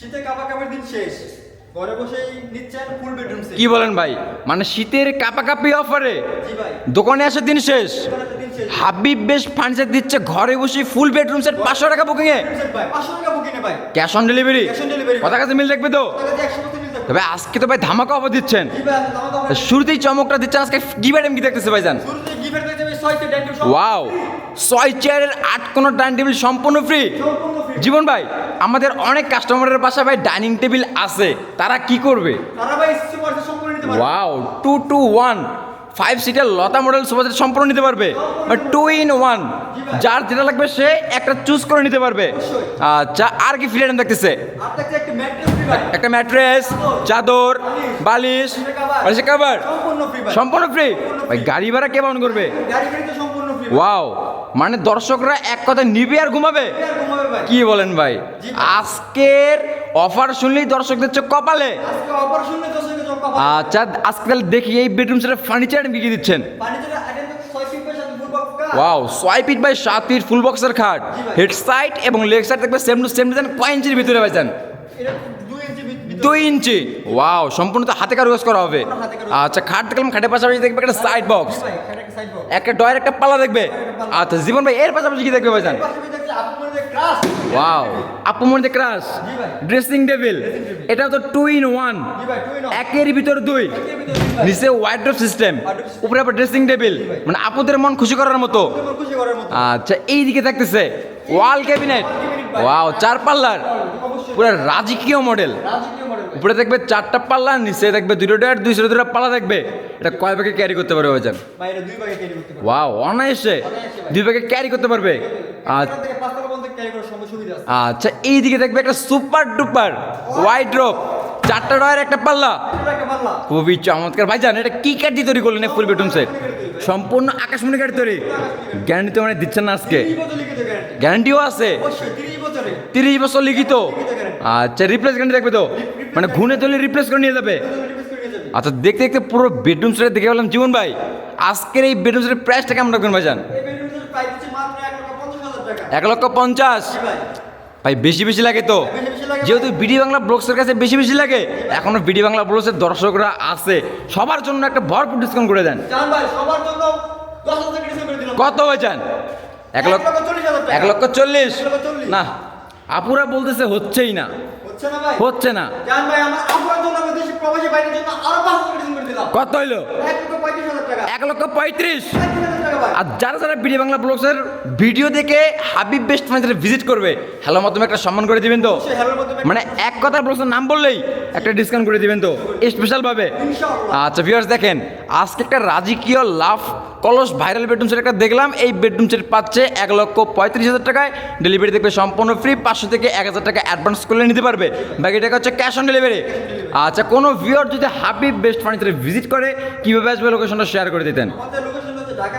শীতে কাপাকাপির দিন শেষ। ঘরে বসেই নিচ্ছেন ফুল বেডরুম সেট কি বলেন ভাই? মানে শীতের কাপাকাপি অফারে জি ভাই। দোকানে আসার দিন শেষ। হাবিব বেশ ফার্নিচার দিচ্ছে ঘরে বসে ফুল বেডরুম সেট পাঁচশো টাকা বুকিং এ। ভাই পাঁচশো টাকা বুকিং ভাই। Cash on delivery delivery। কথা কাছে মিল দেখবে তো? তবে আজকে তো ভাই ধামাকা অফার দিচ্ছেন। শুরুতেই চমকটা দিচ্ছেন আজকে কি ব্যাটাম কি দেখতেছে ভাইজান? ওয়াও ছয় চেয়ারের আট কোনো ডাইনিং টেবিল সম্পূর্ণ ফ্রি সম্পূর্ণ ফ্রি জীবন ভাই আমাদের অনেক কাস্টমারের বাসা ভাই ডাইনিং টেবিল আছে। তারা কি করবে? তারা ভাই সম্পূর্ণ wow two two one five seater লতা মডেল সোফা সেট সম্পূর্ণ নিতে পারবে। টু ইন ওয়ান যার যেটা লাগবে সে একটা চুজ করে নিতে পারবে। আচ্ছা আর কি ফ্রি আইটেম দেখতেছে? একটা ম্যাট্রেস চাদর বালিশ বালিশের সম্পূর্ণ ফ্রি ভাই। গাড়ি ভাড়া কে বাউন করবে? ওয়াও মানে দর্শকরা এক কথা নিবে আর ঘুমাবে? কি বলেন ভাই? আজকের অফার শুনলেই দর্শকদের চোখ কপালে। আচ্ছা আজকে তাহলে দেখি এই বেডরুম সেটের ফার্নিচার কি দিচ্ছেন? আইটেম কা। ওয়াও ছয় ফিট বাই সাত ফিট ফুল বক্সের খাট। হেড সাইড এবং লেগ সাইড দেখবে সেম টু সেম ডিজাইন কয় ইঞ্চির ভিতরে পাইছেন? দুই ইঞ্চি ওয়াও সম্পূর্ণ তো হাতে কারুকাজ করা হবে। আচ্ছা খাট দেখলাম খাটের পাশাপাশি দেখবে একটা সাইড বক্স একটা ডয়ের একটা পাল্লা দেখবে। আচ্ছা জীবন ভাই এর পাশাপাশি কি দেখবে ভাইজান? ওয়াও আপু মনে ক্রাশ ড্রেসিং টেবিল এটা তো টু ইন ওয়ান একের ভিতর দুই। নিচে ওয়াইড্রপ সিস্টেম উপরে আবার ড্রেসিং টেবিল মানে আপুদের মন খুশি করার মতো। আচ্ছা এই দিকে থাকতেছে ওয়াল ক্যাবিনেট ওয়াও চার পাল্লার। পুরো রাজকীয় মডেল উপরে দেখবে চারটা পাল্লা নিচে দেখবে দুটো ডেট দুইশো দুটো পাল্লা দেখবে। এটা কয় ব্যাগে ক্যারি করতে পারবে ভাইজান? ভাই এটা দুই ভাগে ক্যারি করতে পারবে। ওয়াও অনায়াসে। দুই ব্যাগে ক্যারি করতে পারবে? আচ্ছা। আচ্ছা এই দেখবে একটা সুপার ডুপার হোয়াইট রোপ চারটা ডয়ের একটা পাল্লা। খুবই চমৎকার। ভাইজান এটা কি কাঠ তৈরি করলেন ফুল বেডরুম সেট সম্পূর্ণ আকাশমণি কাঠ তৈরি। গ্যারান্টি তো মানে দিচ্ছেন না আজকে। 30 বছর লিখিত গ্যারান্টি গ্যারান্টিও আছে। অবশ্যই 30 বছরে তিরিশ বছর লিখিত। আচ্ছা রিপ্লেস গ্যারান্টি দেখবে তো? মানে ঘুনে চলে রিপ্লেস করে নিয়ে যাবে। আচ্ছা দেখতে দেখতে পুরো বেডরুম সেট দেখে বললাম জীবন ভাই। আজকের এই বেডরুম সেটের প্রাইসটা কেমন রাখবেন ভাইজান? এই বেডরুমের প্রাইস হচ্ছে মাত্র 1 লক্ষ 50 হাজার টাকা। এক লক্ষ পঞ্চাশ? ভাই। ভাই বেশি বেশি লাগে তো। যেহেতু বিডি বাংলা ব্লগসের কাছে বেশি বেশি লাগে এখনও বিডি বাংলা ব্লগসের দর্শকরা আছে। সবার জন্য একটা ভরপুর ডিসকাউন্ট করে দেন। জান ভাই সবার জন্য 10 হাজার টাকা ডিসকাউন্ট করে দিলাম। কত হয়েছেন এক লক্ষ 40 হাজার টাকা। এক লক্ষ চল্লিশ? এক লক্ষ চল্লিশ। না আপুরা বলতেছে হচ্ছেই না। হচ্ছে না হচ্ছে না। জান ভাই আমরা আপুরা জন্য দেশি প্রবাসী বাইরের জন্য আরও 5 হাজার টাকা ডিসকাউন্ট করে দিলাম কত হইল? 1 লক্ষ 35 হাজার টাকা এক লক্ষ পঁয়ত্রিশ। 35 হাজার টাকা ভাই আর যারা যারা বিডি বাংলা ব্লগসের ভিডিও দেখে হাবিব বেস্ট ফার্নিচারে ভিজিট করবে হ্যালো মাধ্যমে একটা সম্মান করে দিবেন তো? মানে এক কথা ব্লগসের নাম বললেই একটা ডিসকাউন্ট করে দিবেন তো স্পেশাল ভাবে। আচ্ছা ভিউয়ার্স দেখেন আজকে একটা রাজকীয় লাভ কলস ভাইরাল বেডরুম সেট একটা দেখলাম এই বেডরুম সেট পাচ্ছে এক লক্ষ পঁয়ত্রিশ হাজার টাকায়। ডেলিভারি দেখবে সম্পূর্ণ ফ্রি পাঁচশো থেকে এক হাজার টাকা অ্যাডভান্স করলে নিতে পারবে। বাকি টাকা হচ্ছে ক্যাশ অন ডেলিভারি আচ্ছা কোনো ভিউয়ার যদি হাবিব বেস্ট ফার্নিচারে ভিজিট করে কীভাবে আসবে লোকেশনটা শেয়ার করে দিতেন। আমাদের লোকেশন হচ্ছে ঢাকা